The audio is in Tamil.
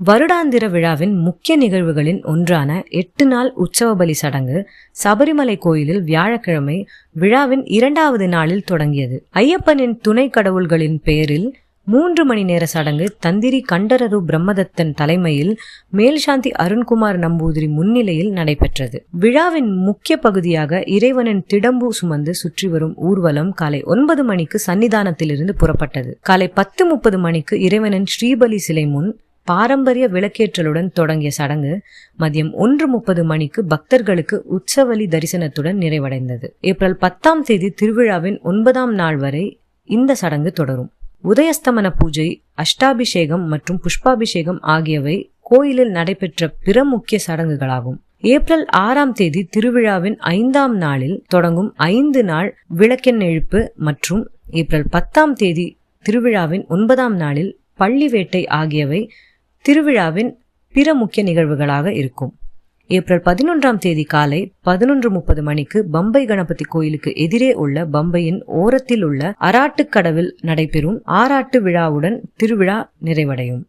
வருடாந்திர விழாவின் முக்கிய நிகழ்வுகளின் ஒன்றான எட்டு நாள் உற்சவ பலி சடங்கு சபரிமலை கோயிலில் வியாழக்கிழமை விழாவின் இரண்டாவது நாளில் தொடங்கியது. ஐயப்பனின் துணை கடவுள்களின் பெயரில் மூன்று மணி நேர சடங்கு தந்திரி கண்டரரு பிரம்மதத்தன் தலைமையில் மேல்சாந்தி அருண்குமார் நம்பூதிரி முன்னிலையில் நடைபெற்றது. விழாவின் முக்கிய பகுதியாக இறைவனின் திடம்பு சுமந்து சுற்றி வரும் ஊர்வலம் காலை ஒன்பது மணிக்கு சன்னிதானத்திலிருந்து புறப்பட்டது. காலை பத்து முப்பது மணிக்கு இறைவனின் ஸ்ரீபலி சிலை முன் பாரம்பரிய விளக்கேற்றலுடன் தொடங்கிய சடங்கு மதியம் ஒன்று முப்பது மணிக்கு பக்தர்களுக்கு உற்சவலி தரிசனத்துடன் நிறைவடைந்தது. ஏப்ரல் பத்தாம் தேதி திருவிழாவின் ஒன்பதாம் நாள் வரை இந்த சடங்கு தொடரும். உதயஸ்தமன பூஜை அஷ்டாபிஷேகம் மற்றும் புஷ்பாபிஷேகம் ஆகியவை கோயிலில் நடைபெற்ற பிற முக்கிய சடங்குகளாகும். ஏப்ரல் ஆறாம் தேதி திருவிழாவின் ஐந்தாம் நாளில் தொடங்கும் ஐந்து நாள் விளக்கெண் எழுப்பு மற்றும் ஏப்ரல் பத்தாம் தேதி திருவிழாவின் ஒன்பதாம் நாளில் பள்ளி வேட்டை ஆகியவை திருவிழாவின் பிற முக்கிய நிகழ்வுகளாக இருக்கும். ஏப்ரல் பதினொன்றாம் தேதி காலை பதினொன்று முப்பது மணிக்கு பம்பை கணபதி கோயிலுக்கு எதிரே உள்ள பம்பையின் ஓரத்தில் உள்ள அராட்டுக்கடவில் நடைபெறும் ஆராட்டு விழாவுடன் திருவிழா நிறைவடையும்.